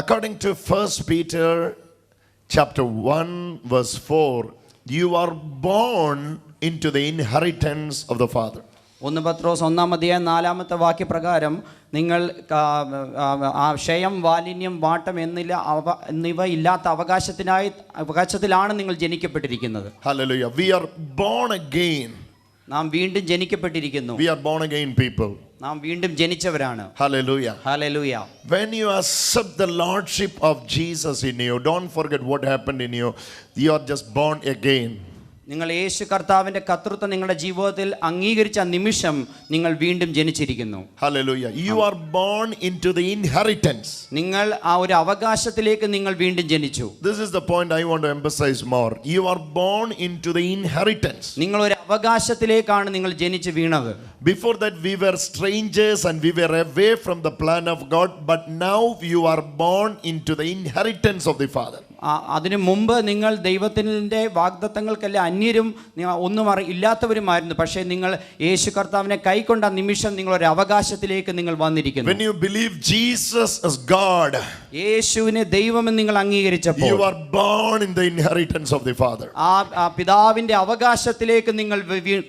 According to 1 Peter chapter 1 verse 4, you are born into the inheritance of the Father. ഒന്ന് പത്രോസ് ഒന്നാം അധ്യായം നാലാമത്തെ വാക്യപ്രകാരം നിങ്ങൾ ആ, ആ, ആ ക്ഷയം മാലിന്യം വാട്ടം എന്നില്ല അവ എന്നിവ ഇല്ലാത്ത അവകാശത്തിനായി അവകാശത്തിലാണ് നിങ്ങൾ ജനിക്കപ്പെട്ടിരിക്കുന്നത് Hallelujah. We are born again. നാം വീണ്ടും ജനിക്കപ്പെട്ടിരിക്കുന്നു We are born again people. Hallelujah. Hallelujah. When you accept the lordship of Jesus in you, don't forget what happened in you. You are just born again. നിങ്ങൾ യേശു കർത്താവിന്റെ കർത്തൃത്വം നിങ്ങളുടെ ജീവിതത്തിൽ അംഗീകരിച്ച നിമിഷം നിങ്ങൾ വീണ്ടും ജനിച്ചിരിക്കുന്നു Hallelujah. You are born into the inheritance. നിങ്ങൾ ആ ഒരു അവകാശത്തിലേക്ക് നിങ്ങൾ വീണ്ടും ജനിച്ചു This is the point I want to emphasize more. You are born into the inheritance. നിങ്ങൾ ഒരു അവകാശത്തിലേക്കാണ് നിങ്ങൾ ജനിച്ച് വീണത് Before that, we were strangers and we were away from the plan of God, but now you are born into the inheritance of the Father. ആ- അതിനു മുമ്പ് നിങ്ങൾ ദൈവത്തിന്റെ വാഗ്ദത്തങ്ങൾക്കെല്ലാം അന്യരും ഒന്നും അറി ഇല്ലാത്തവരുമായിരുന്നു പക്ഷേ നിങ്ങൾ യേശു കർത്താവിനെ കൈക്കൊണ്ട നിമിഷം നിങ്ങൾ ഒരു അവകാശത്തിലേക്ക് നിങ്ങൾ വന്നിരിക്കുന്നു When you believe Jesus as God, യേശുവിനെ ദൈവമെന്ന് നിങ്ങൾ അംഗീകരിച്ചപ്പോൾ you are born in the inheritance of the Father. ആ പിതാവിന്റെ അവകാശത്തിലേക്ക് നിങ്ങൾ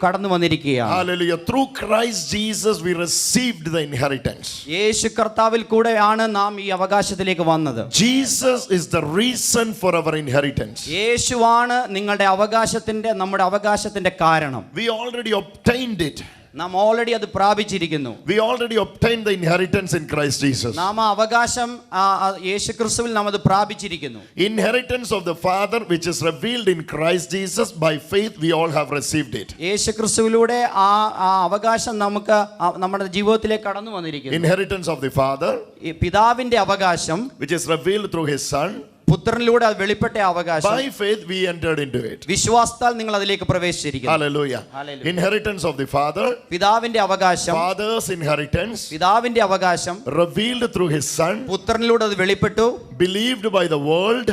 കടന്നു വന്നിരിക്കുകയാണ് Hallelujah. Through Christ Jesus, we received the inheritance. യേശു കർത്താവിൽ കൂടെയാണ് നാം ഈ അവകാശത്തിലേക്ക് വന്നത് Jesus is the reason for our inheritance. യേശുവാണ് നിങ്ങളുടെ അവകാശത്തിന്റെ നമ്മുടെ അവകാശത്തിന്റെ കാരണം We already obtained it. നാം ഓൾറെഡി അത് പ്രാപിച്ചിരിക്കുന്നു We already obtained the inheritance in Christ Jesus. നാം ആ അവകാശം ആ, ആ, യേശു ക്രിസ്തുവിൽ നാം അത് പ്രാപിച്ചിരിക്കുന്നു Inheritance of the Father, which is revealed in Christ Jesus, by faith we all have received it. യേശു ക്രിസ്തുവിലൂടെ ആ ആ അവകാശം നമുക്ക് ആ നമ്മുടെ ജീവിതത്തിലേക്ക് കടന്നു വന്നിരിക്കുന്നു Inheritance of the Father, ഈ പിതാവിന്റെ അവകാശം which is revealed through His Son, പുത്രനിലൂടെ അത് വെളിപ്പെട്ട അവകാശം by faith we entered into it. വിശ്വാസത്താൽ നിങ്ങൾ അതിലേക്ക് പ്രവേശിച്ചിരിക്കുന്നു Hallelujah. Inheritance of the Father, പിതാവിന്റെ അവകാശം Father's inheritance, പിതാവിന്റെ അവകാശം revealed through His Son, പുത്രനിലൂടെ അത് വെളിപ്പെട്ടു believed by the world,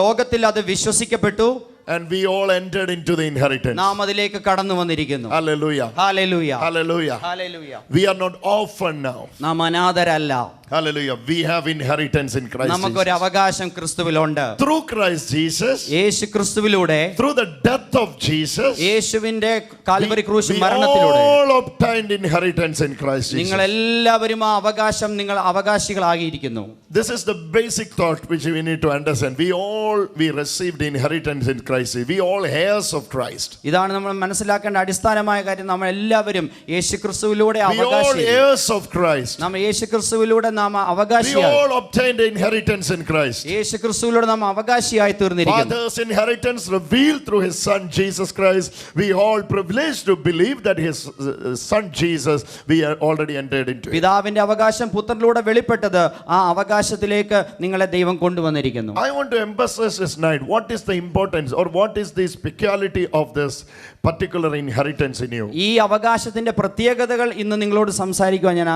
ലോകത്തിൽ അത് വിശ്വസിക്കപ്പെട്ടു and we all entered into the inheritance. നാം അതിലേക്ക് കടന്നു വന്നിരിക്കുന്നു Hallelujah. hallelujah Hallelujah. hallelujah We are not orphan now. നാം അനാഥരല്ല Hallelujah. We have inheritance in Christ. നമുക്കൊരു Jesus. അവകാശം ക്രിസ്തുവിലുണ്ട് Through Christ Jesus, യേശു ക്രിസ്തുവിലൂടെ through the death of Jesus, യേശുവിന്റെ കാൽവരി we, ക്രൂശ് we മരണത്തിലൂടെ all obtained inheritance in Christ നിങ്ങൾ Jesus. എല്ലാവരും ആ അവകാശം നിങ്ങൾ അവകാശികളാകിയിരിക്കുന്നു This is the basic thought which we need to understand. We all we received inheritance in Christ. We all heirs of Christ. ഇതാണ് നമ്മൾ മനസ്സിലാക്കേണ്ട അടിസ്ഥാനമായ കാര്യം നമ്മൾ എല്ലാവരും യേശു ക്രിസ്തുവിലൂടെ We all അവകാശി heirs of Christ. നാം യേശു ക്രിസ്തുവിലൂടെ നാം We all obtained inheritance in Christ. യേശു ക്രിസ്തുവിലൂടെ നാം അവകാശിയായി തീർന്നിരിക്കുന്നു Father's inheritance revealed through his son Jesus Christ. We all privileged to believe that his uh, son Jesus we are already entered into. it. പിതാവിന്റെ അവകാശം പുത്രനിലൂടെ വെളിപ്പെട്ടത് ആ അവകാശത്തിലേക്ക് നിങ്ങളെ ദൈവം കൊണ്ടുവന്നിരിക്കുന്നു I want to emphasize this night what is the importance or what is this peculiarity of this particular inheritance in you. ഈ അവകാശത്തിന്റെ പ്രത്യേകതകൾ ഇന്ന് നിങ്ങളോട് സംസാരിക്കുവാൻ ഞാൻ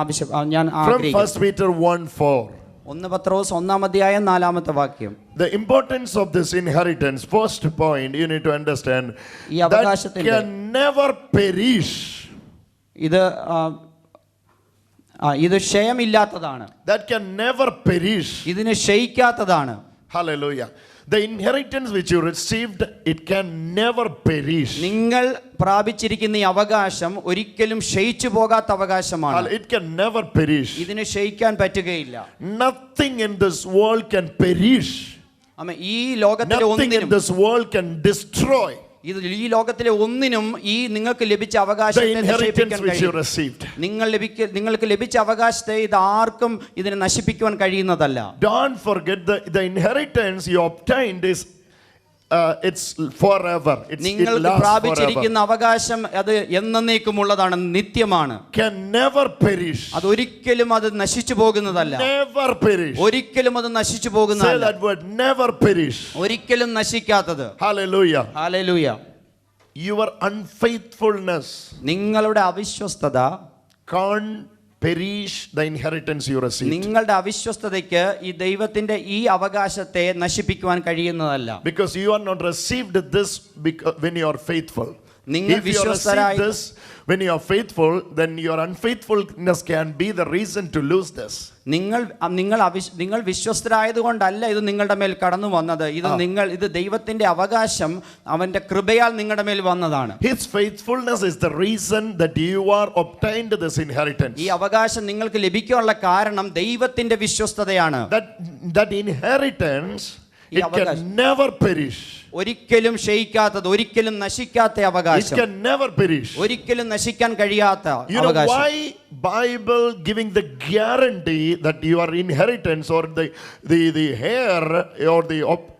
ആവശ്യം ഞാൻ ആഗ്രഹിക്കുന്നു 1 Peter 1 4. ഒന്ന് പത്രോസ് ഒന്നാം അധ്യായം നാലാമത്തെ വാക്യം The importance of this inheritance, first point you need to understand ഈ അവകാശത്തിന്റെ- can never perish. ഇത് ഇത് ക്ഷയമില്ലാത്തതാണ് That can never perish. ഇതിന് ക്ഷയിക്കാത്തതാണ് Hallelujah. The inheritance which you received, it can never perish. നിങ്ങൾ പ്രാപിച്ചിരിക്കുന്ന ഈ അവകാശം ഒരിക്കലും ക്ഷയിച്ചു പോകാത്ത അവകാശമാണ് It can never perish. ഇതിന് ക്ഷയിക്കാൻ പറ്റുകയില്ല Nothing in this world can perish. അമ്മ ഈ ലോകത്തിലെ Nothing in ഒന്നിനും this world can destroy ഇത് ഈ ലോകത്തിലെ ഒന്നിനും ഈ നിങ്ങൾക്ക് ലഭിച്ച അവകാശത്തെ. നിങ്ങൾ ലഭിക്ക നിങ്ങൾക്ക് ലഭിച്ച അവകാശത്തെ ഇത് ആർക്കും ഇതിനെ നശിപ്പിക്കുവാൻ കഴിയുന്നതല്ല Don't forget the inheritance you you obtained നിങ്ങൾക്ക് lasts forever. പ്രാപിച്ചിരിക്കുന്ന അവകാശം അത് എന്നേക്കുമുള്ളതാണ് നിത്യമാണ് Can never perish. അത് ഒരിക്കലും അത് നശിച്ചു പോകുന്നതല്ല Never perish. ഒരിക്കലും അത് നശിച്ചു പോകുന്നതല്ല. Never perish. ഒരിക്കലും നശിക്കാത്തത് യുവർ അൺഫെയ്ത്ത്ഫുൾനെസ് നിങ്ങളുടെ അവിശ്വസ്തത can't perish the inheritance you received. നിങ്ങളുടെ അവിശ്വസ്തതയ്ക്ക് ഈ ദൈവത്തിന്റെ ഈ അവകാശത്തെ നശിപ്പിക്കുവാൻ കഴിയുന്നതല്ല Because you are not received this because when you are faithful. നിങ്ങൾ If you receive വിശ്വസ്തരായി this, when you are faithful, then your unfaithfulness can be the reason to lose this. നിങ്ങൾ നിങ്ങൾ അവിശ് നിങ്ങൾ വിശ്വസ്തരായതുകൊണ്ടല്ല ഇത് നിങ്ങളുടെ മേൽ കടന്നു വന്നത് ഇത് നിങ്ങൾ ഇത് ദൈവത്തിന്റെ അവകാശം അവന്റെ കൃപയാൽ നിങ്ങളുടെ മേൽ വന്നതാണ് His faithfulness is the reason that you are obtained this inheritance. ഈ അവകാശം നിങ്ങൾക്ക് ലഭിക്കാനുള്ള കാരണം ദൈവത്തിന്റെ വിശ്വസ്തതയാണ് That, that inheritance, ഈ it അവകാശം. can never perish. ഒരിക്കലും ക്ഷയിക്കാത്തത് ഒരിക്കലും നശിക്കാത്ത It അവകാശം can never perish. ഒരിക്കലും നശിക്കാൻ കഴിയാത്ത You know അവകാശം why Bible giving the guarantee that your inheritance or the the the heir or the op, uh,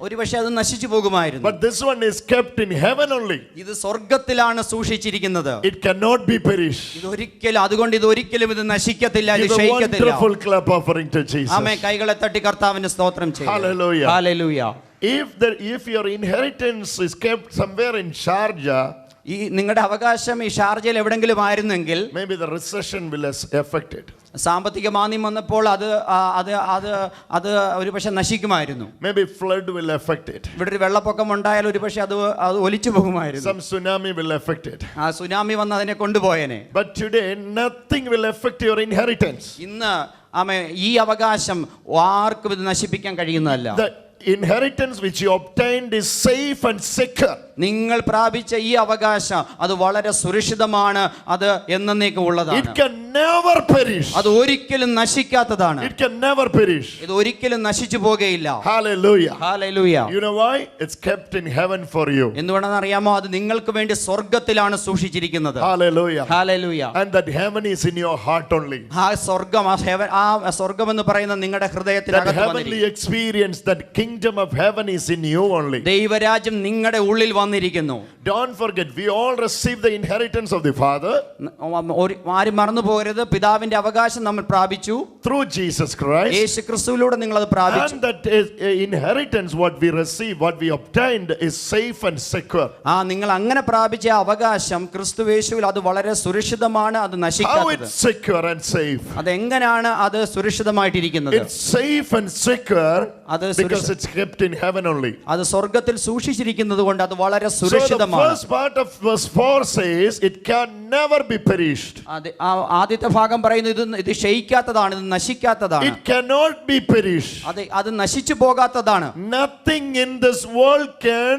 ഒരുപക്ഷെ അത് നശിച്ചു പോകുമായിരുന്നു. ഇത് സ്വർഗത്തിലാണ് സൂക്ഷിച്ചിരിക്കുന്നത്. ഒരിക്കലും അതുകൊണ്ട് ഇത് ഒരിക്കലും ഇത് നശിക്കത്തില്ല കൈകളെ തട്ടി കർത്താവിന്റെ സ്തോത്രം ചെയ്യുക ഈ നിങ്ങളുടെ അവകാശം ഈ ഷാർജയിൽ എവിടെങ്കിലും ആയിരുന്നെങ്കിൽ സാമ്പത്തിക മാന്ദ്യം വന്നപ്പോൾ അത് അത് അത് അത് ഒരു പക്ഷെ നശിക്കുമായിരുന്നു Maybe flood will affect it. ഇവിടെ ഒരു വെള്ളപ്പൊക്കം ഉണ്ടായാൽ ഒരു അത് അത് ഒലിച്ചു പോകുമായിരുന്നു tsunami will affect it. ആ സുനാമി വന്ന് അതിനെ കൊണ്ടുപോയേനെ But today, nothing will affect your inheritance. ഇന്ന് ആമേ ഈ അവകാശം ആർക്കും ഇത് നശിപ്പിക്കാൻ കഴിയുന്നതല്ല inheritance which you obtained is safe and secure. നിങ്ങൾ പ്രാപിച്ച ഈ അവകാശം അത് വളരെ സുരക്ഷിതമാണ് അത് എന്നേക്കും It ഉള്ളതാണ് can never perish. അത് ഒരിക്കലും നശിക്കാത്തതാണ്. ഇത് ഒരിക്കലും നശിച്ചു പോകുകയില്ല. എന്തുകൊണ്ടെന്ന് അറിയാമോ? അത് നിങ്ങൾക്ക് വേണ്ടി സ്വർഗത്തിലാണ് സൂക്ഷിച്ചിരിക്കുന്നത്. ആ സ്വർഗം ആ സ്വർഗം എന്ന് പറയുന്ന നിങ്ങളുടെ ഹൃദയത്തിൽ ഹൃദയത്തിനകത്ത്. ദൈവരാജ്യം നിങ്ങളുടെ ഉള്ളിൽ വന്നിരിക്കുന്നു. ആരും മറന്നു പോകരുത്. പിതാവിന്റെ അവകാശം നമ്മൾ പ്രാപിച്ചു. ത്രൂ ജീസസ് ക്രൈസ്റ്റ് നിങ്ങൾ അത് പ്രാപിച്ചു. And that is inheritance what we receive what we obtained is safe and secure ആ നിങ്ങൾ അങ്ങനെ പ്രാപിച്ച അവകാശം ക്രിസ്തുവേശുവിൽ അത് വളരെ സുരക്ഷിതമാണ് അത് നശിക്കാത്തത്. How it secure and safe അത് എങ്ങനെയാണ് അത് സുരക്ഷിതമായിട്ടിരിക്കുന്നത് അത് സ്വർഗത്തിൽ സൂക്ഷിച്ചിരിക്കുന്നത് കൊണ്ട് അത് വളരെ So the സുരക്ഷിതമാണ് first part of verse 4 says, it can never be perished. അത് ആ ആദ്യത്തെ ഭാഗം പറയുന്നു ഇത് ഇത് ക്ഷയിക്കാത്തതാണ് ഇത് നശിക്കാത്തതാണ് It cannot be perished. അത് അത് നശിച്ചു പോകാത്തതാണ് Nothing in this world can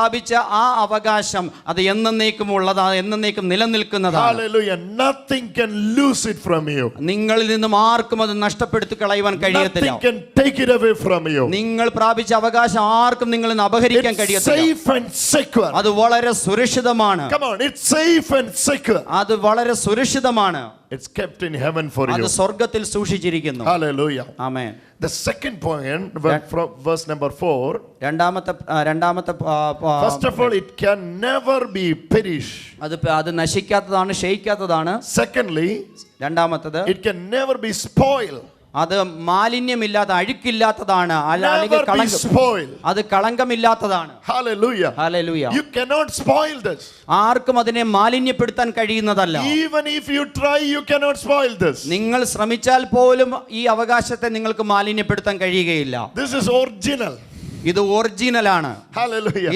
പ്രാപിച്ച ആ അവകാശം അത് എന്നേക്കും ഉള്ളതാണ് എന്നേക്കും നിലനിൽക്കുന്നതാണ് Hallelujah. Nothing can lose it from you. നിങ്ങളിൽ നിന്നും ആർക്കും അത് നഷ്ടപ്പെടുത്തി കളയുവാൻ കഴിയത്തില്ല Nothing can take it away from you. നിങ്ങൾ പ്രാപിച്ച അവകാശം ആർക്കും നിങ്ങളിൽ നിന്ന് അപഹരിക്കാൻ കഴിയത്തില്ല safe and secure. അത് വളരെ സുരക്ഷിതമാണ് Come on, it's safe and secure. അത് വളരെ സുരക്ഷിതമാണ് It's kept in heaven for അത് സ്വർഗത്തിൽ സ്വർഗത്തിൽ സൂക്ഷിച്ചിരിക്കുന്നു Hallelujah. The second point, ver- from verse number four. രണ്ടാമത്തെ ആ, രണ്ടാമത്തെ ആ, ആ, First of all, it can never be perished. അത് പ- അത് നശിക്കാത്തതാണ് ക്ഷയിക്കാത്തതാണ് Secondly, രണ്ടാമത്തത് it can never be spoiled. അത് മാലിന്യമില്ലാത്ത അഴുക്കില്ലാത്തതാണ് അല്ലെങ്കിൽ അത് കളങ്കമില്ലാത്തതാണ് Hallelujah. Hallelujah You cannot spoil this. ആർക്കും അതിനെ മാലിന്യപ്പെടുത്താൻ കഴിയുന്നതല്ല Even if you try, you cannot spoil this. നിങ്ങൾ ശ്രമിച്ചാൽ പോലും ഈ അവകാശത്തെ നിങ്ങൾക്ക് മാലിന്യപ്പെടുത്താൻ കഴിയുകയില്ല This is original. ഇത് ഒറിജിനൽ ആണ്.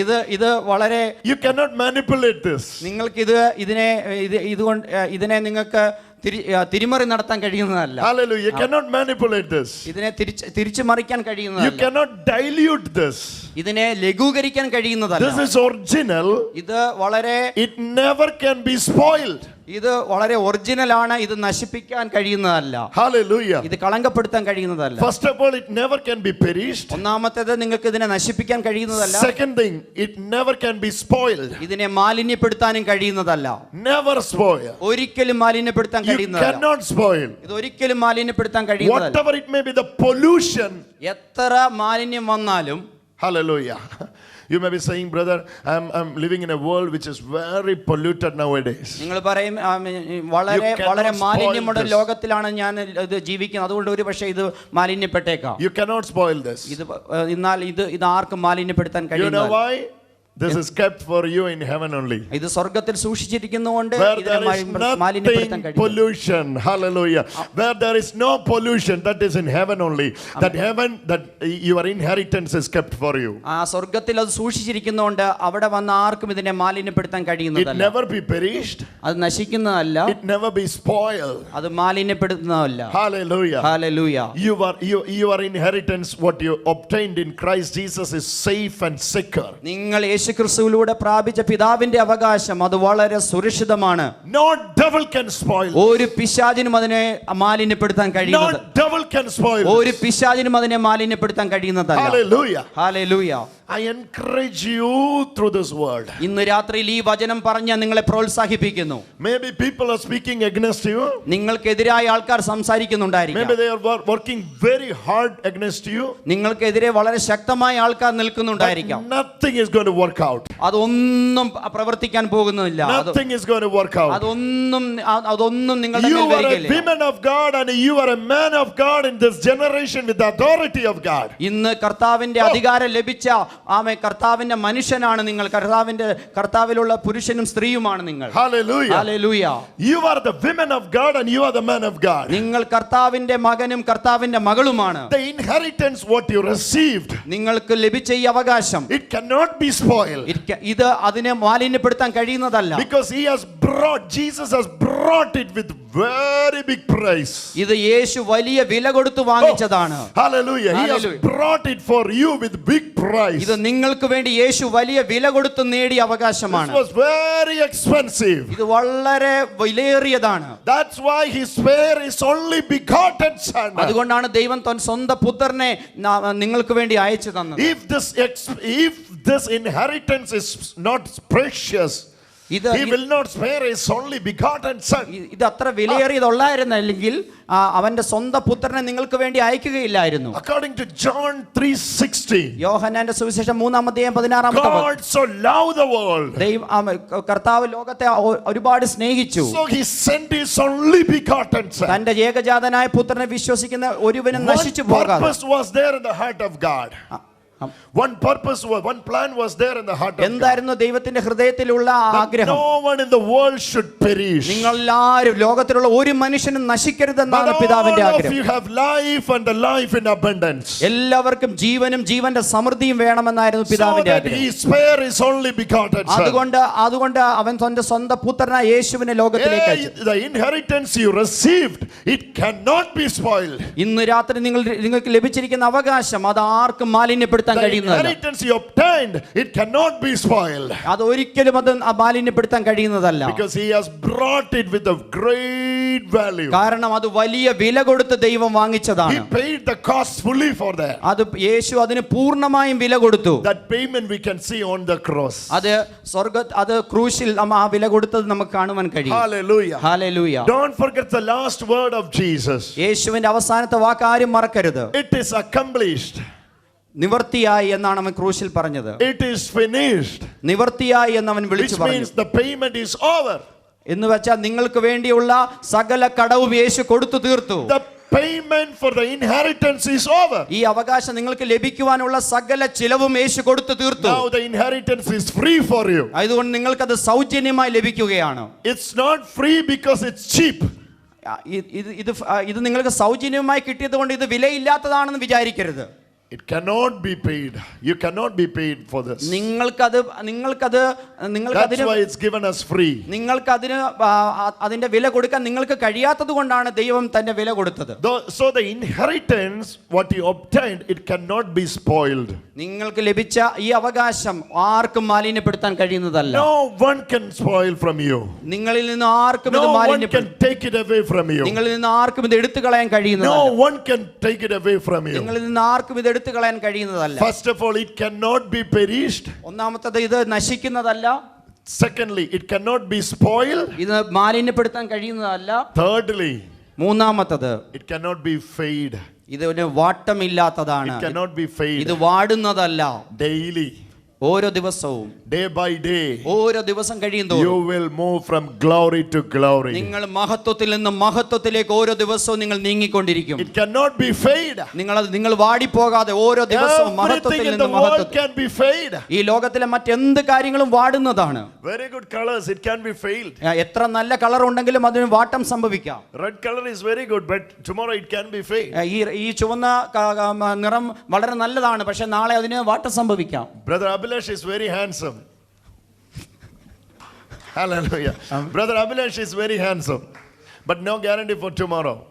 ഇത് ഇത് വളരെ യു കനോട്ട് മാനിപ്പുലേറ്റ് this. നിങ്ങൾക്ക് ഇത് ഇതിനെ ഇത് ഇതുകൊണ്ട് ഇതിനെ നിങ്ങൾക്ക് തിരിമറി നടത്താൻ കഴിയുന്നതല്ല Hallelujah. You cannot manipulate this. ഇതിനെ തിരിച്ച് തിരിച്ചു മറിക്കാൻ You കഴിയുന്നതല്ല cannot dilute this. ഇതിനെ ലഘൂകരിക്കാൻ This is original. ഇത് വളരെ It never can be spoiled. ഇത് വളരെ ഒറിജിനൽ ആണ്. ഇത് നശിപ്പിക്കാൻ കഴിയുന്നതല്ല. ഹല്ലേലൂയ ഇത് കളങ്കപ്പെടുത്താൻ കഴിയുന്നതല്ല. First of all, it never can be perished. ഒന്നാമത്തേത് നിങ്ങൾക്ക് ഇതിനെ നശിപ്പിക്കാൻ കഴിയുന്നതല്ല. Second thing it never can be spoiled ഇതിനെ മാലിന്യപ്പെടുത്താനും കഴിയുന്നതല്ല. നെവർ സ്പോയിൽ ഒരിക്കലും മാലിന്യപ്പെടുത്താൻ You യു cannot സ്പോയിൽ ഇത് ഒരിക്കലും മാലിന്യപ്പെടുത്താൻ കഴിയുന്നതല്ല. What ever it may be the pollution എത്ര മാലിന്യം വന്നാലും Hallelujah. You may be saying, brother, I'm, I'm living in a world which is very polluted nowadays. നിങ്ങൾ പറയും ആ, ഉം, വളരെ You cannot വളരെ spoil മാലിന്യമുള്ള this. ലോകത്തിലാണ് ഞാൻ ഇത് ജീവിക്കുന്നത് അതുകൊണ്ട് ഒരു പക്ഷേ ഇത് മാലിന്യപ്പെട്ടേക്കാം You cannot spoil this. ഇത് ഏ, എന്നാൽ ഇത് ഇത് ആർക്കും മാലിന്യപ്പെടുത്താൻ You know കഴിയുന്ന why? This is kept for you in heaven only. ഇത് സ്വർഗ്ഗത്തിൽ സൂക്ഷിച്ചിരിക്കുന്നതുകൊണ്ട് Pollution, hallelujah. Where there is no pollution, that is in heaven only. That heaven, that your inheritance is kept for you. It never be perished. It never be spoiled. Hallelujah. Hallelujah. Your you, your inheritance what you obtained in Christ Jesus is safe and secure. യേശുക്രിസ്തുവിലൂടെ പ്രാപിച്ച പിതാവിന്റെ അവകാശം അത് വളരെ സുരക്ഷിതമാണ്. ഒരു പിശാചിനും അതിനെ മാലിന്യപ്പെടുത്താൻ കഴിയുന്നത്. ഒരു പിശാചിനും അതിനെ മാലിന്യപ്പെടുത്താൻ കഴിയുന്നതല്ല. I encourage you through this word. ഇന്ന് രാത്രിയിൽ ഈ വചനം പറഞ്ഞ നിങ്ങളെ പ്രോത്സാഹിപ്പിക്കുന്നു Maybe people are speaking against you. നിങ്ങൾക്കെതിരായ ആൾക്കാർ സംസാരിക്കുന്നുണ്ടായിരിക്കും Maybe they are wor- working very hard against you. നിങ്ങൾക്കെതിരെ വളരെ ശക്തമായ ആൾക്കാർ നിൽക്കുന്നുണ്ടായിരിക്കാം nothing is going to work out. അതൊന്നും പ്രവർത്തിക്കാൻ പോകുന്നില്ല Nothing is going to work out. അതൊന്നും അതൊന്നും നിങ്ങളുടെ a വരികയില്ല woman of God and you are a man of God in this generation with the authority of God. ഇന്ന് കർത്താവിന്റെ അധികാരം ലഭിച്ച ആമെ കർത്താവിന്റെ മനുഷ്യനാണ് നിങ്ങൾ കർത്താവിന്റെ കർത്താവിലുള്ള പുരുഷനും സ്ത്രീയുമാണ് നിങ്ങൾ Hallelujah. Hallelujah You are the women of God and you are the man of God. നിങ്ങൾ കർത്താവിന്റെ മകനും കർത്താവിന്റെ മകളുമാണ് The inheritance what you received, നിങ്ങൾക്ക് ലഭിച്ച ഈ അവകാശം it cannot be spoiled. ഇരിക്ക- ഇത് അതിനെ മാലിന്യപ്പെടുത്താൻ കഴിയുന്നതല്ല Because he has brought, Jesus has brought it with very big price. ഇത് യേശു വലിയ വില കൊടുത്തു വാങ്ങിച്ചതാണ് Hallelujah. He has Hallelujah. brought it for you with big price. ഇത് നിങ്ങൾക്ക് വേണ്ടി യേശു വലിയ വില കൊടുത്ത് നേടിയ അവകാശമാണ്. ഇത് വളരെ വിലയേറിയതാണ്. That's why he swear is only begotten son അതുകൊണ്ടാണ് ദൈവം തൻ സ്വന്ത പുത്രനെ നിങ്ങൾക്ക് വേണ്ടി അയച്ചു തന്നത്. If this if This inheritance is not precious ഇത് he will not spare his only begotten son. ഇ- ഇത് അത്ര വിലയേറിയതല്ലായിരുന്നെങ്കിൽ അവന്റെ സ്വന്തം പുത്രനെ നിങ്ങൾക്ക് വേണ്ടി അയക്കുകയില്ലായിരുന്നു According to John 3:16, യോഹന്നാന്റെ സുവിശേഷം മൂന്നാം അധ്യായം പതിനാറാമത്തെ വാക്യം. God so loved the world, ദൈവം കർത്താവ് ലോകത്തെ ഒരുപാട് സ്നേഹിച്ചു so he sent his only begotten son. തന്റെ ഏകജാതനായ പുത്രനെ വിശ്വസിക്കുന്ന ഒരുവനും നശിച്ചു പോകാതെ purpose was there in the heart of God. One purpose one plan was there in the heart of എന്തായിരുന്നു ദൈവത്തിന്റെ ഹൃദയത്തിലുള്ള ആഗ്രഹം? No one in the world should perish. നിങ്ങൾ ലോകത്തിലുള്ള ഒരു മനുഷ്യനും നശിക്കരുതെന്നാണ് പിതാവിന്റെ ആഗ്രഹം. You have life and the life in abundance. എല്ലാവർക്കും ജീവനും ജീവന്റെ സമൃദ്ധിയും വേണമെന്നായിരുന്നു പിതാവിന്റെ ആഗ്രഹം. His spare is only begotten. അതുകൊണ്ട് അതുകൊണ്ട് അവൻ തന്റെ സ്വന്തം പുത്രനായ യേശുവിനെ ലോകത്തിലേക്ക് അയച്ചു. The inheritance you received, it cannot be spoiled. ഇന്ന് രാത്രി നിങ്ങൾ നിങ്ങൾക്ക് ലഭിച്ചിരിക്കുന്ന അവകാശം അത് ആർക്കും മാലിന്യപ്പെടുത്തും മാലിന്യപ്പെടുത്താൻ കഴിയുന്നതല്ല inheritance obtained, it cannot be spoiled. അത് ഒരിക്കലും അത് മാലിന്യപ്പെടുത്താൻ കഴിയുന്നതല്ല Because he has brought it with a great value. കാരണം അത് വലിയ വില കൊടുത്ത് ദൈവം He വാങ്ങിച്ചതാണ് paid the cost fully for that. അത് യേശു അതിന് പൂർണമായും വില കൊടുത്തു That payment we can see on the cross. അത് സ്വർഗ അത് ക്രൂശിൽ നമ്മ ആ വില കൊടുത്തത് നമുക്ക് കാണുവാൻ കഴിയും Hallelujah. Hallelujah Don't forget the last word of Jesus. യേശുവിന്റെ അവസാനത്തെ വാക്ക് ആരും മറക്കരുത് It is accomplished. നിവർത്തിയായി എന്നാണ് അവൻ ക്രൂശിൽ പറഞ്ഞത് ഇറ്റ് ഈസ് ഫിനിഷ്ഡ് നിവർത്തിയായി എന്ന് അവൻ വിളിച്ചു പറഞ്ഞു ദ പേയ്മെന്റ് ഈസ് ഓവർ. എന്ന് വെച്ചാൽ നിങ്ങൾക്ക് വേണ്ടിയുള്ള സകല കടവും യേശു കൊടുത്തു തീർത്തു payment for the inheritance is over. ഈ അവകാശം നിങ്ങൾക്ക് ലഭിക്കുവാനുള്ള സകല ചിലവും യേശു കൊടുത്തു തീർത്തു Now the inheritance is free for you. അതുകൊണ്ട് നിങ്ങൾക്ക് അത് സൗജന്യമായി ലഭിക്കുകയാണ് It's not free because it's cheap. ആ, ഇ- ഇത് ഇത് ഇത് നിങ്ങൾക്ക് സൗജന്യമായി കിട്ടിയതുകൊണ്ട് ഇത് വിലയില്ലാത്തതാണെന്ന് വിചാരിക്കരുത് It cannot be paid. You cannot be paid for this. നിങ്ങൾക്കത് നിങ്ങൾക്കത് That's നിങ്ങൾക്കതിന് why it's given us free. നിങ്ങൾക്കതിന് ആ, ആ, അതിന്റെ വില കൊടുക്കാൻ നിങ്ങൾക്ക് കഴിയാത്തത് കൊണ്ടാണ് ദൈവം തന്റെ വില കൊടുത്തത് Though- So the inheritance, what you obtained, it cannot be spoiled. നിങ്ങൾക്ക് ലഭിച്ച ഈ അവകാശം ആർക്കും മാലിന്യപ്പെടുത്താൻ കഴിയുന്നതല്ല No one can spoil from you. നിങ്ങളിൽ നിന്ന് ആർക്കും ഇത് No one മാലിന്യപ്പെടുത്താൻ can take it away from you. നിങ്ങളിൽ നിന്ന് ആർക്കും ഇത് എടുത്തു കളയാൻ കഴിയുന്നതല്ല No one can take it away from you. നിങ്ങളിൽ നിന്ന് ആർക്കും ഇത് എടുത്തു കളയാൻ കഴിയുന്നതല്ല. First of all it cannot be perished ഒന്നാമത്തേത് ഇത് നശിക്കുന്നതല്ല. Secondly it cannot be spoil ഇത് മാലിന്യപ്പെടുത്താൻ കഴിയുന്നതല്ല. തേർഡ്ലി മൂന്നാമത്തേത് ഇറ്റ് കന്നോട്ട് ബി ഫെയ്ഡ് ഇത് വാട്ടമില്ലാത്തതാണ്. ഇത് വാടുന്നതല്ല. ഡെയിലി ഓരോ ദിവസവും ഡേ ബൈ ഡേ ഓരോ ദിവസം കഴിയുമ്പോൾ you will move from glory to glory glory. നിങ്ങൾ മഹത്വത്തിൽ നിന്ന് മഹത്വത്തിലേക്ക് ഓരോ ദിവസവും നിങ്ങൾ നീങ്ങിക്കൊണ്ടിരിക്കും. It cannot ബി ഫെയ്ഡ് നിങ്ങൾ അത് നിങ്ങൾ വാടി പോകാതെ ഓരോ ദിവസവും മഹത്വത്തിൽ നിന്ന് മഹത്വത്തിൽ. ഈ ലോകത്തിലെ മറ്റെന്ത് കാര്യങ്ങളും വാടുന്നതാണ്. Very good colours it can be failed എത്ര നല്ല കളർ ഉണ്ടെങ്കിലും അതിന് വാട്ടം സംഭവിക്കാം. Red colour is very good but tomorrow it can be failed ഈ ഈ ചുവന്ന നിറം വളരെ നല്ലതാണ് പക്ഷേ നാളെ അതിന് വാട്ടം സംഭവിക്കാം. Brother Abhilash is very handsome. Hallelujah. Um, Brother Abhilash is very handsome, but no guarantee for tomorrow.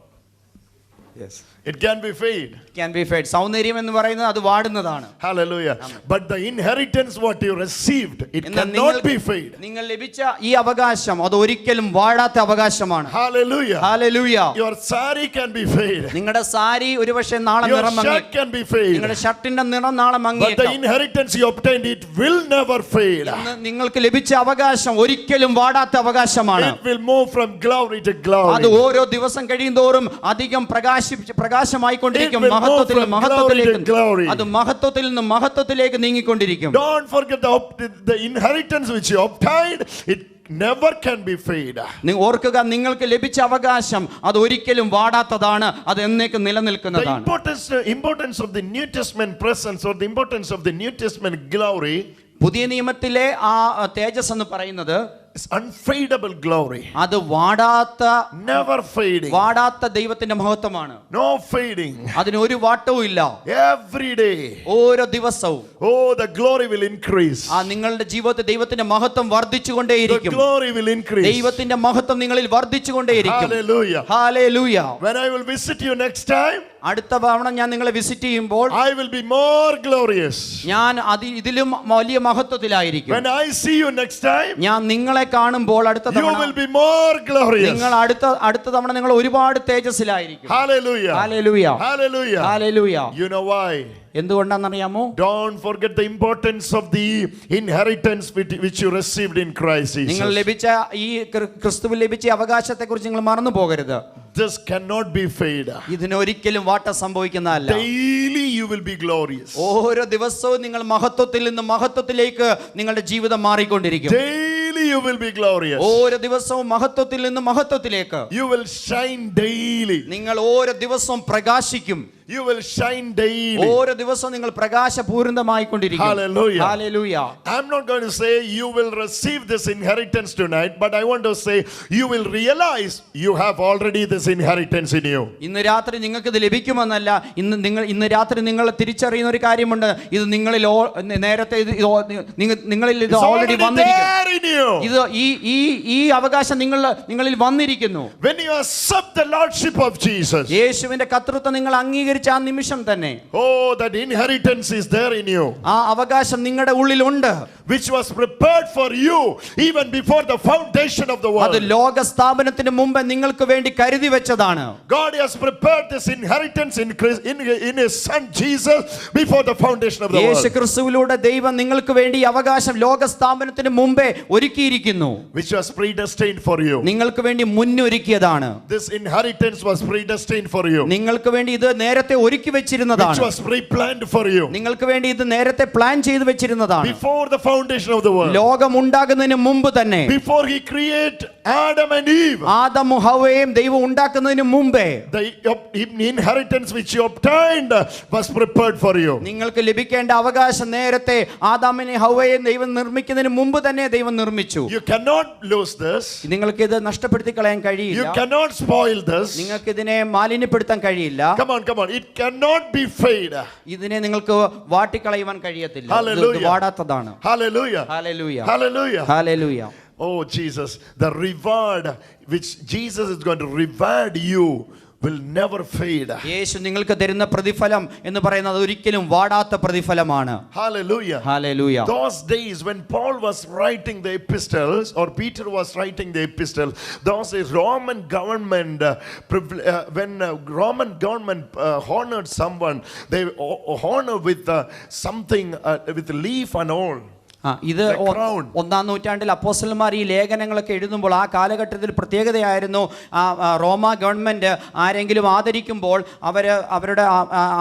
It can be fed. Can be fed. സൗന്ദര്യം എന്ന് പറയുന്നത് അത് വാടുന്നതാണ്. Hallelujah. But the inheritance what you received it cannot be fed. നിങ്ങൾ ലഭിച്ച ഈ അവകാശം അത് ഒരിക്കലും വാടാത്ത അവകാശമാണ്. Hallelujah. Hallelujah. Your saree can be fed. നിങ്ങളുടെ സാരി ഒരുപക്ഷേ നാളെ നിറം Your shirt can be fed. നിങ്ങളുടെ ഷർട്ടിന്റെ നിറം നാളെ mangi. But the inheritance you obtained it will never fail. നിങ്ങൾക്ക് ലഭിച്ച അവകാശം ഒരിക്കലും വാടാത്ത അവകാശമാണ്. It will move from glory to glory. അത് ഓരോ ദിവസം കഴിയുന്തോറും അധികം പ്രകാശമായിക്കൊണ്ടിരിക്കും മഹത്വത്തിൽ മഹത്വത്തിലേക്ക്. അത് മഹത്വത്തിൽ നിന്ന് മഹത്വത്തിലേക്ക് നീങ്ങിക്കൊണ്ടിരിക്കും. നിങ്ങൾ ഓർക്കുക നിങ്ങൾക്ക് ലഭിച്ച അവകാശം അത് ഒരിക്കലും വാടാത്തതാണ് അത് എന്നേക്ക് നിലനിൽക്കുന്നതാണ്. Importance of the New Testament presence of the importance of the New Testament glory പുതിയ നിയമത്തിലെ ആ തേജസ് എന്ന് പറയുന്നത് It's unfadable glory. അത് വാടാത്ത never fading. വാടാത്ത ദൈവത്തിന്റെ മഹത്വമാണ്. No fading. അതിന് ഒരു വാട്ടവും ഇല്ല. Every day. ഓരോ ദിവസവും. Oh the glory will increase. ആ നിങ്ങളുടെ ജീവിതത്തിൽ ദൈവത്തിന്റെ മഹത്വം വർദ്ധിച്ചുകൊണ്ടേയിരിക്കും. The glory will increase. ദൈവത്തിന്റെ മഹത്വം നിങ്ങളിൽ വർദ്ധിച്ചുകൊണ്ടേയിരിക്കും. Hallelujah. Hallelujah. When I will visit you next time അടുത്ത തവണ ഞാൻ നിങ്ങളെ വിസിറ്റ് ചെയ്യുമ്പോൾ I will be more glorious ഞാൻ ഇതിലും വലിയ മഹത്വത്തിലായിരിക്കും when i see you next time ഞാൻ നിങ്ങളെ കാണുമ്പോൾ അടുത്ത you തവണ will be more glorious. നിങ്ങൾ അടുത്ത അടുത്ത തവണ നിങ്ങൾ ഒരുപാട് തേജസ്സിലായിരിക്കും Hallelujah. Hallelujah Hallelujah. Hallelujah You know why? എന്തുകൊണ്ടാണെന്നറിയാമോ Don't forget the importance of the inheritance which which you received in Christ നിങ്ങൾ. ലഭിച്ച ഈ ക്രിസ്തുവിൽ ലഭിച്ച അവകാശത്തെ കുറിച്ച് നിങ്ങൾ മറന്നു പോകരുത് This cannot be fade. ഇതിനൊരിക്കലും വാട്ടം സംഭവിക്കുന്നതല്ല Daily you will be glorious. ഓരോ ദിവസവും നിങ്ങൾ മഹത്വത്തിൽ നിന്ന് മഹത്വത്തിലേക്ക് നിങ്ങളുടെ ജീവിതം മാറിക്കൊണ്ടിരിക്കും Daily you will be glorious. ഓരോ ദിവസവും മഹത്വത്തിൽ നിന്ന് മഹത്വത്തിലേക്ക് You will shine daily. നിങ്ങൾ ഓരോ ദിവസവും പ്രകാശിക്കും You will shine daily. ഓരോ ദിവസവും നിങ്ങൾ പ്രകാശപൂരിതമായിക്കൊണ്ടിരിക്കും Hallelujah. Hallelujah. I'm not going to say you will receive this inheritance tonight, but I want to say you will realize you have already this inheritance in you. ഇന്ന് രാത്രി നിങ്ങൾക്ക് ഇത് ലഭിക്കുമെന്നല്ല ഇന്ന് നിങ്ങൾ ഇന്ന് രാത്രി നിങ്ങൾ തിരിച്ചറിയുന്ന ഒരു കാര്യമുണ്ട് ഇത് നിങ്ങളിൽ ഓ- നേരത്തെ ഇത് ഇത് ഓ- നിങ്ങൾ നിങ്ങളിൽ ഇത് It's ഓൾറെഡി already വന്നിരിക്കും there in you. ഇത് ഈ ഈ ഈ അവകാശം നിങ്ങൾ നിങ്ങളിൽ വന്നിരിക്കുന്നു When you accept the Lordship of Jesus, യേശുവിന്റെ കർത്തൃത്വം നിങ്ങൾ അംഗീകരിച്ച ആ നിമിഷം തന്നെ ഓ that inheritance is there in you, ആ അവകാശം നിങ്ങളുടെ ഉള്ളിലുണ്ട് which was prepared for you even before the foundation of the world അത് ലോക സ്ഥാപനത്തിന് മുമ്പ് നിങ്ങൾക്ക് വേണ്ടി കരുതി വെച്ചതാണ് God has prepared this inheritance in, in, in His Son Jesus before the foundation of the world, ക്രിസ്തുവിലൂടെ ദൈവം നിങ്ങൾക്ക് വേണ്ടി അവകാശം ലോക സ്ഥാപനത്തിന് മുമ്പേ ഒരുക്കിയിരിക്കുന്നു which was predestined for you. നിങ്ങൾക്ക് വേണ്ടി മുന്നൊരുക്കിയതാണ് This inheritance was predestined for you, നിങ്ങൾക്ക് വേണ്ടി ഇത് നേരത്തെ ഒരുക്കി വെച്ചിരുന്നതാണ്. നിങ്ങൾക്ക് വേണ്ടി ഇത് നേരത്തെ പ്ലാൻ ചെയ്തു വെച്ചിരുന്നതാണ്. Before the foundation of the world ലോകം ഉണ്ടാകുന്നതിന് മുമ്പ് തന്നെ. Before he create Adam and Eve ആദമും ഹവയും ദൈവം ഉണ്ടാക്കുന്നതിന് മുമ്പേ. The inheritance which you obtained was prepared for you നിങ്ങൾക്ക് ലഭിക്കേണ്ട അവകാശം നേരത്തെ ആദാമിനെ ഹവയെ ദൈവം നിർമ്മിക്കുന്നതിന് മുമ്പ് തന്നെ ദൈവം നിർമ്മിച്ചു. യു കനോട്ട് ലൂസ് ദിസ് നിങ്ങൾക്ക് ഇത് നഷ്ടപ്പെടുത്തി കളയാൻ കഴിയില്ല. യു കനോട്ട് സ്പോയിൽ ദിസ് നിങ്ങൾക്ക് ഇതിനെ മാലിന്യപ്പെടുത്താൻ കഴിയില്ല. Come on come on. it cannot be fade ഇതിനെ നിങ്ങൾക്ക് വാട്ടിക്കളയുവാൻ കഴിയത്തില്ല. ഇത് വാടാത്തതാണ്. Hallelujah. Hallelujah. Hallelujah. Hallelujah. Oh jesus. The reward which jesus is going to reward you will never fade. യേശു നിങ്ങൾക്ക് തരുന്ന പ്രതിഫലം എന്ന് പറയുന്നത് ഒരിക്കലും വാടാത്ത പ്രതിഫലമാണ്. Hallelujah. Hallelujah. Those days when paul was writing the epistles or peter was writing the epistle those roman government uh, uh, when uh, roman government uh, honored someone they uh, honor with uh, something uh, with leaf and all. ആ ഇത്. ഒന്നാം നൂറ്റാണ്ടിൽ അപ്പോസ്റ്റൽമാർ ഈ ലേഖനങ്ങളൊക്കെ എഴുതുമ്പോൾ ആ കാലഘട്ടത്തിൽ പ്രത്യേകതയായിരുന്നു റോമ government ആരെങ്കിലും ആദരിക്കുമ്പോൾ അവർ അവരുടെ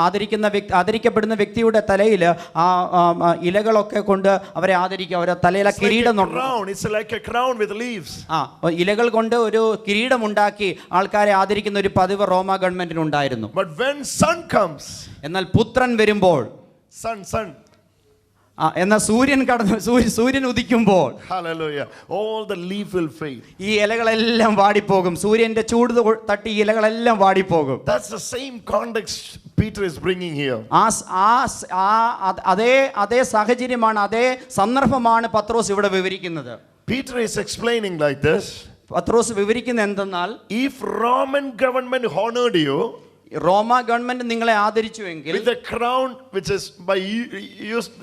ആദരിക്കുന്ന വ്യക്തി ആദരിക്കപ്പെടുന്ന വ്യക്തിയുടെ തലയിൽ ആ ഇലകളൊക്കെ കൊണ്ട് അവരെ ആദരിക്കും. അവരെ തലയിലെ കിരീടം. ആ ഇലകൾ കൊണ്ട് ഒരു കിരീടമുണ്ടാക്കി ആൾക്കാരെ ആദരിക്കുന്ന ഒരു പതിവ് റോമ ഗവൺമെന്റിനുണ്ടായിരുന്നു. എന്നാൽ പുത്രൻ വരുമ്പോൾ സൺ ആ, എന്നാൽ സൂര്യൻ കടന്ന് സൂര്യൻ ഉദിക്കുമ്പോൾ hallelujah, all the leaf will fade. ഈ ഇലകളെല്ലാം വാടിപ്പോകും സൂര്യന്റെ ചൂട് തട്ടി ഇലകളെല്ലാം വാടിപ്പോകും That's the same context Peter is bringing here. ആ സ്- ആ സ്- ആ അത് അതേ സാഹചര്യമാണ് അതേ സന്ദർഭമാണ് പത്രോസ് ഇവിടെ വിവരിക്കുന്നത് Peter is explaining like this. പത്രോസ് വിവരിക്കുന്ന എന്തെന്നാൽ If Roman government honored you റോമ ഗവൺമെന്റ് നിങ്ങളെ ആദരിച്ചുവെങ്കിൽ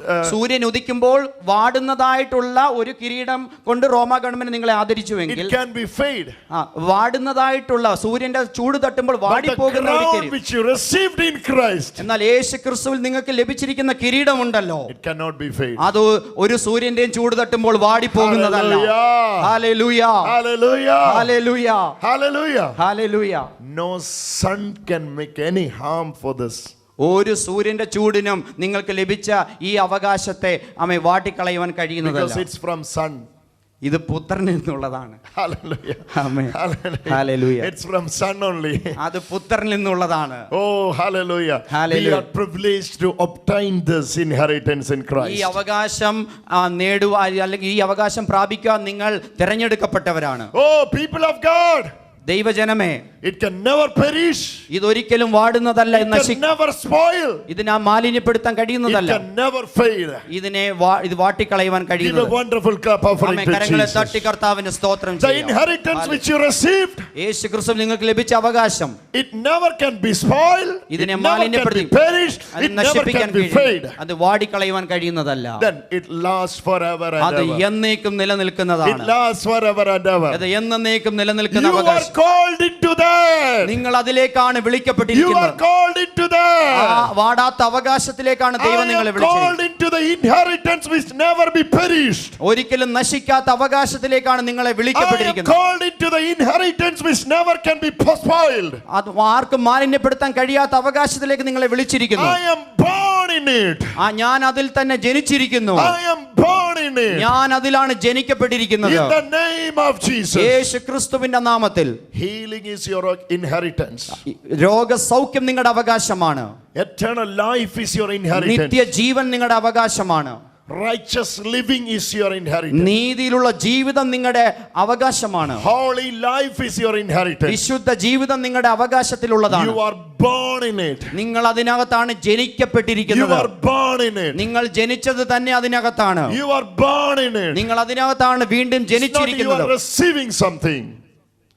uh, സൂര്യൻ ഉദിക്കുമ്പോൾ വാടുന്നതായിട്ടുള്ള ഒരു കിരീടം കൊണ്ട് റോമ ഗവൺമെന്റ് നിങ്ങളെ ആദരിച്ചുവെങ്കിൽ. വാടുന്നതായിട്ടുള്ള സൂര്യന്റെ ചൂട് തട്ടുമ്പോൾ വാടിപ്പോകുന്ന എന്നാൽ യേശു ക്രിസ്തുവിൽ നിങ്ങൾക്ക് ലഭിച്ചിരിക്കുന്ന കിരീടം ഉണ്ടല്ലോ. അത് ഒരു സൂര്യന്റെയും ചൂട് തട്ടുമ്പോൾ വാടിപ്പോകുന്നതല്ല. Hallelujah. Hallelujah. Hallelujah No sun can make any harm for this. ഒരു സൂര്യന്റെ ചൂടിനും നിങ്ങൾക്ക് ലഭിച്ച ഈ അവകാശത്തെ അമ്മ വാട്ടിക്കളയുവാൻ കഴിയുന്നതല്ല. ഇറ്റ്സ് ഫ്രം സൺ ഇത് പുത്രനിൽ നിന്നുള്ളതാണ്. ഇറ്റ്സ് ഫ്രം സൺ ഓൺലി അത് പുത്രനിൽ നിന്നുള്ളതാണ്. ഓ hallelujah hallelujah we are privileged to obtain this inheritance in Christ ഈ അവകാശം നേടുവാൻ അല്ലെങ്കിൽ ഈ അവകാശം പ്രാപിക്കാൻ നിങ്ങൾ തിരഞ്ഞെടുക്കപ്പെട്ടവരാണ്. ഓ പീപ്പിൾ ഓഫ് ഗോഡ് ദൈവജനമേ ഇറ്റ് കൻ നെവർ പെരിഷ് ഇത് ഒരിക്കലും വാടുന്നതല്ല എന്ന നെവർ സ്പോയിൽ ഇതിനെ മാലിന്യപ്പെടുത്താൻ കഴിയുന്നതല്ല. നെവർ ഫെയിൽ ഇതിനെ ഇത് വാട്ടിക്കളയുവാൻ കർത്താവിനെ സ്തോത്രം ചെയ്യാം. The inheritance which you received യേശുക്രിസ്തു നിങ്ങൾക്ക് ലഭിച്ച അവകാശം. It never can be spoil ഇതിനെ മാലിന്യപ്പെടുത്തി. പെരിഷ് ഇറ്റ് നശിപ്പിക്കാൻ കഴിയും അത് വാടിക്കളയുവാൻ കഴിയുന്നതല്ല. Then it last for ever അത് എന്നേക്കും നിലനിൽക്കുന്നതാണ്. It last for ever and ever അത് എന്നേക്കും നിലനിൽക്കുന്ന അവകാശം. Called into that. നിങ്ങൾ അതിലേക്കാണ് വിളിക്കപ്പെട്ടിരിക്കുന്നത്. You are called into ആ that. വാടാത്ത അവകാശത്തിലേക്കാണ് ദൈവം നിങ്ങളെ വിളിച്ചിരിക്കുന്നത് വിളിച്ചത് called into the inheritance which never be perished. ഒരിക്കലും നശിക്കാത്ത അവകാശത്തിലേക്കാണ് നിങ്ങളെ വിളിക്കപ്പെട്ടിരിക്കുന്നത് called into the inheritance which never can be spoiled. അത് ആർക്കും മാലിന്യപ്പെടുത്താൻ കഴിയാത്ത അവകാശത്തിലേക്ക് നിങ്ങളെ വിളിച്ചിരിക്കുന്നു I am born. ആ ഞാൻ അതിൽ തന്നെ ജനിച്ചിരിക്കുന്നു. I am born in it. ഞാൻ അതിലാണ് ജനിക്കപ്പെട്ടിരിക്കുന്നത്. യേശുക്രിസ്തുവിന്റെ നാമത്തിൽ. ഹീലിംഗ് ഈസ് യുവർ ഇൻഹെറിറ്റൻസ് രോഗസൗഖ്യം നിങ്ങളുടെ അവകാശമാണ്. നിത്യജീവൻ നിങ്ങളുടെ അവകാശമാണ്. Righteous living is your inheritance. നീതിയിലുള്ള ജീവിതം നിങ്ങളുടെ അവകാശമാണ് Holy life is your inheritance. വിശുദ്ധ ജീവിതം നിങ്ങളുടെ അവകാശത്തിലുള്ളതാണ് You are born in it. നിങ്ങൾ അതിനകത്താണ് You ജനിക്കപ്പെട്ടിരിക്കുന്നത് are born in it. നിങ്ങൾ ജനിച്ചത് തന്നെ അതിനകത്താണ് You are born in it. നിങ്ങൾ അതിനകത്താണ് വീണ്ടും It's not you ജനിച്ചിരിക്കുന്നത് are receiving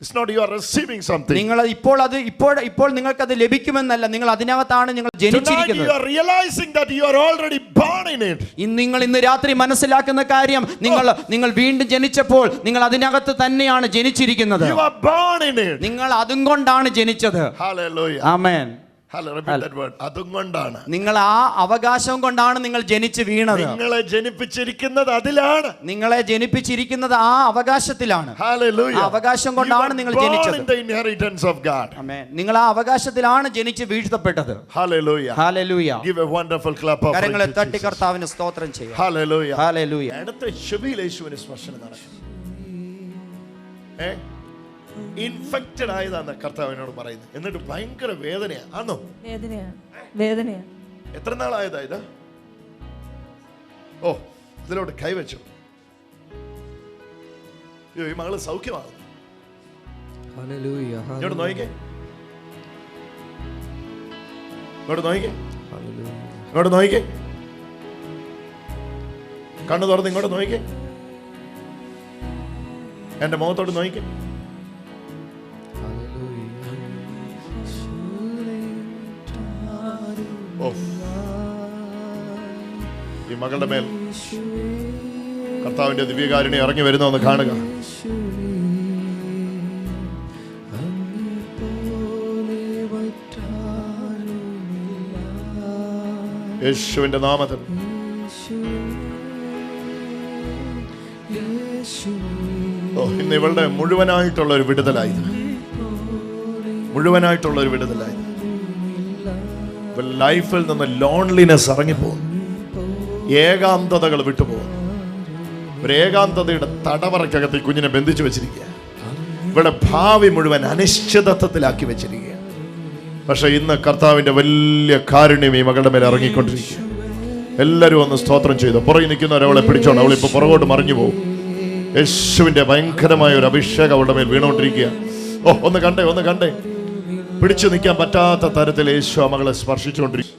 something. Not not you are receiving something. നിങ്ങൾ ഇപ്പോൾ അത് ഇപ്പോൾ ഇപ്പോൾ നിങ്ങൾക്ക് അത് ലഭിക്കുമെന്നല്ല നിങ്ങൾ അതിനകത്താണ് നിങ്ങൾ ജനിച്ചിരിക്കുന്നത് are realizing that you are already born in it. ഇന്ന് നിങ്ങൾ ഇന്ന് രാത്രി മനസ്സിലാക്കുന്ന കാര്യം നിങ്ങൾ നിങ്ങൾ വീണ്ടും ജനിച്ചപ്പോൾ നിങ്ങൾ അതിനകത്ത് തന്നെയാണ് ജനിച്ചിരിക്കുന്നത് You are born in it. നിങ്ങൾ അതും കൊണ്ടാണ് ജനിച്ചത് ഹല്ലേലൂയ ആമേൻ Word. നിങ്ങൾ ആ അവകാശം കൊണ്ടാണ് നിങ്ങൾ ജനിച്ച് വീണത്. നിങ്ങളെ ജനിപ്പിച്ചിരിക്കുന്നത് അതിലാണ്. നിങ്ങളെ ജനിപ്പിച്ചിരിക്കുന്നത് ആ അവകാശത്തിലാണ്. അവകാശം കൊണ്ടാണ് നിങ്ങൾ ജനിച്ചത്. നിങ്ങൾ ആ അവകാശത്തിലാണ് ജനിച്ച് വീഴ്ത്തപ്പെട്ടത്. കരങ്ങളെ തട്ടി കർത്താവിന് സ്തോത്രം ചെയ്യാം. അടുത്ത സ്പർശനം നടക്കും. ഏ? ഇൻഫെക്റ്റഡ് ആയതാണ് കർത്താവിനോട് പറയുന്നത് എന്നിട്ട് ഭയങ്കര വേദനയാ. ആണോ വേദനയാ. എത്ര നാളായതാ ഇത്? ഓ ഇതിലോട്ട് കൈവച്ചു അയ്യോ ഈ മകൾ സൗഖ്യമാകുന്നു. ഇങ്ങോട്ട് നോയിക്കേ ഇങ്ങോട്ട് നോക്കിക്കേ. ഇങ്ങോട്ട് നോക്കിക്കേ. കണ്ണു തുറന്ന് ഇങ്ങോട്ട് നോയിക്കേ എന്റെ മുഖത്തോട്ട് നോക്കിക്കേ. മകളുടെ മേൽ കർത്താവിന്റെ ദിവ്യകാരുണ്യം ഇറങ്ങി വരുന്ന ഒന്ന് കാണുക. യേശുവിന്റെ നാമത്തിൽ. ഓ ഇന്ന് ഇവളുടെ മുഴുവനായിട്ടുള്ള ഒരു വിടുതലായി മുഴുവനായിട്ടുള്ള ഒരു വിടുതലായി ലൈഫിൽ നിന്ന് ലോൺലിനെസ് ഇറങ്ങിപ്പോകുന്നു ഏകാന്തതകൾ വിട്ടുപോകുന്നു ഒരു ഏകാന്തതയുടെ തടവറയ്ക്കകത്ത് ഈ കുഞ്ഞിനെ ബന്ധിച്ചു വെച്ചിരിക്കുക. ഇവിടെ ഭാവി മുഴുവൻ അനിശ്ചിതത്വത്തിലാക്കി വെച്ചിരിക്കുക. പക്ഷെ ഇന്ന് കർത്താവിന്റെ വലിയ കാരുണ്യം ഈ മകളുടെ മേലെ ഇറങ്ങിക്കൊണ്ടിരിക്കുക. എല്ലാവരും ഒന്ന് സ്തോത്രം ചെയ്തു. പുറകെ നിൽക്കുന്നവരെ അവളെ പിടിച്ചോണ്ട് അവൾ ഇപ്പൊ പുറകോട്ട് മറിഞ്ഞു പോകും. യേശുവിന്റെ ഭയങ്കരമായ ഒരു അഭിഷേകം അവളുടെ മേൽ വീണുകൊണ്ടിരിക്കുക. ഓ ഒന്ന് കണ്ടേ ഒന്ന് കണ്ടേ. പിടിച്ചു നിൽക്കാൻ പറ്റാത്ത തരത്തിൽ യേശു ആ മകളെ സ്പർശിച്ചുകൊണ്ടിരിക്കും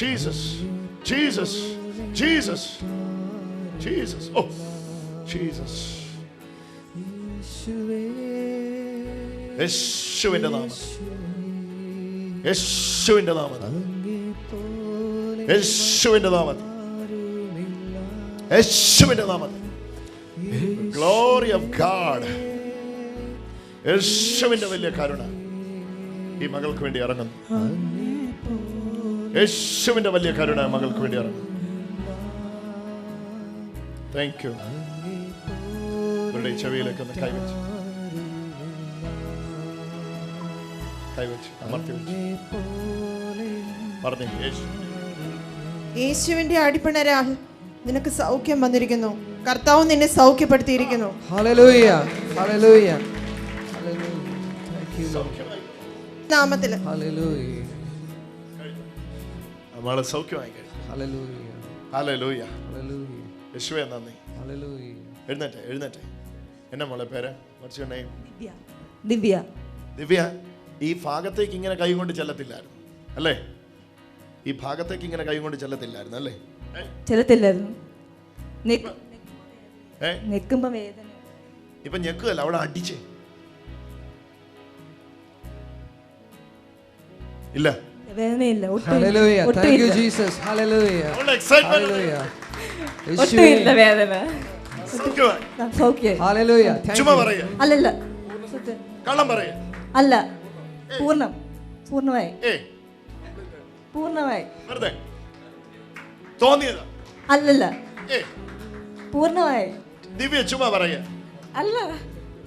Jesus Jesus Jesus Jesus. Oh, Jesus. യേശുവിന്റെ നാമം. യേശുവിന്റെ നാമം യേശുവിന്റെ നാമം യേശുവിന്റെ നാമം ഗ്ലോറി ഓഫ് ഗാഡ് യേശുവിന്റെ വലിയ കരുണ ഈ മകൾക്ക് വേണ്ടി ഇറങ്ങുന്നു. യേശുവിന്റെ വലിയ കരുണ മകൾക്ക് വേണ്ടി ഇറങ്ങുന്നു. താങ്ക് യു ഇവരുടെ ഈ ചെവിയിലേക്ക് ഒന്ന് കൈവച്ച്. കൈവച്ച് അമർത്തി വെച്ച്. പറഞ്ഞു യേശു. യേശുവിന്റെ അടിപ്പിണരാൽ നിനക്ക് സൗഖ്യം വന്നിരിക്കുന്നു. കർത്താവ് നിന്നെ സൗഖ്യപ്പെടുത്തിയിരിക്കുന്നു. നാമത്തിൽ. നമ്മളെ സൗഖ്യമായി കഴിഞ്ഞു. യേശുവെ നന്ദി. എഴുന്നേറ്റെ എഴുന്നേറ്റെ. എന്നാ മോളെ പേര് what's your name Divya. Divya. Divya ഈ ഭാഗത്തേക്ക് ഇങ്ങനെ കൈ കൊണ്ട് ചെല്ലത്തില്ലായിരുന്നു അല്ലേ? ഈ ഭാഗത്തേക്ക് ഇങ്ങനെ കൈ കൊണ്ട് ചെല്ലത്തില്ലായിരുന്നു അല്ലേ? ചെല്ലത്തില്ലായിരുന്നു. നെക്കുമ്പോ വേദന. ഇപ്പൊ ഞെക്കുകയല്ല അവിടെ അടിച്ചേ. ഇല്ല. വേദനയില്ല Hallelujah. ഒട്ടും Thank you, ഒട്ടുമില്ല ഒട്ടുമില്ല. വേദന. അല്ലല്ല. സത്യം. കള്ളം പറയുക. അല്ല. പൂർണം. പൂർണമായി. ഏ പൂർണമായി. തോന്നിയതാ. അല്ലല്ല. ഏ പൂർണമായി. ദിവ്യ ചുമ്മാ പറയ അല്ല.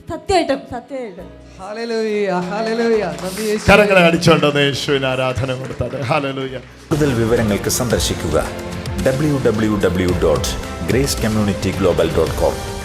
സത്യമായിട്ടും സത്യമായിട്ടും. കരങ്ങളെ അടിച്ചോണ്ടോ യേശുവിന് ആരാധന കൊടുത്താട്ടെ ഹാലലൂയ. കൂടുതൽ വിവരങ്ങൾക്ക് സന്ദർശിക്കുക www.gracecommunityglobal.com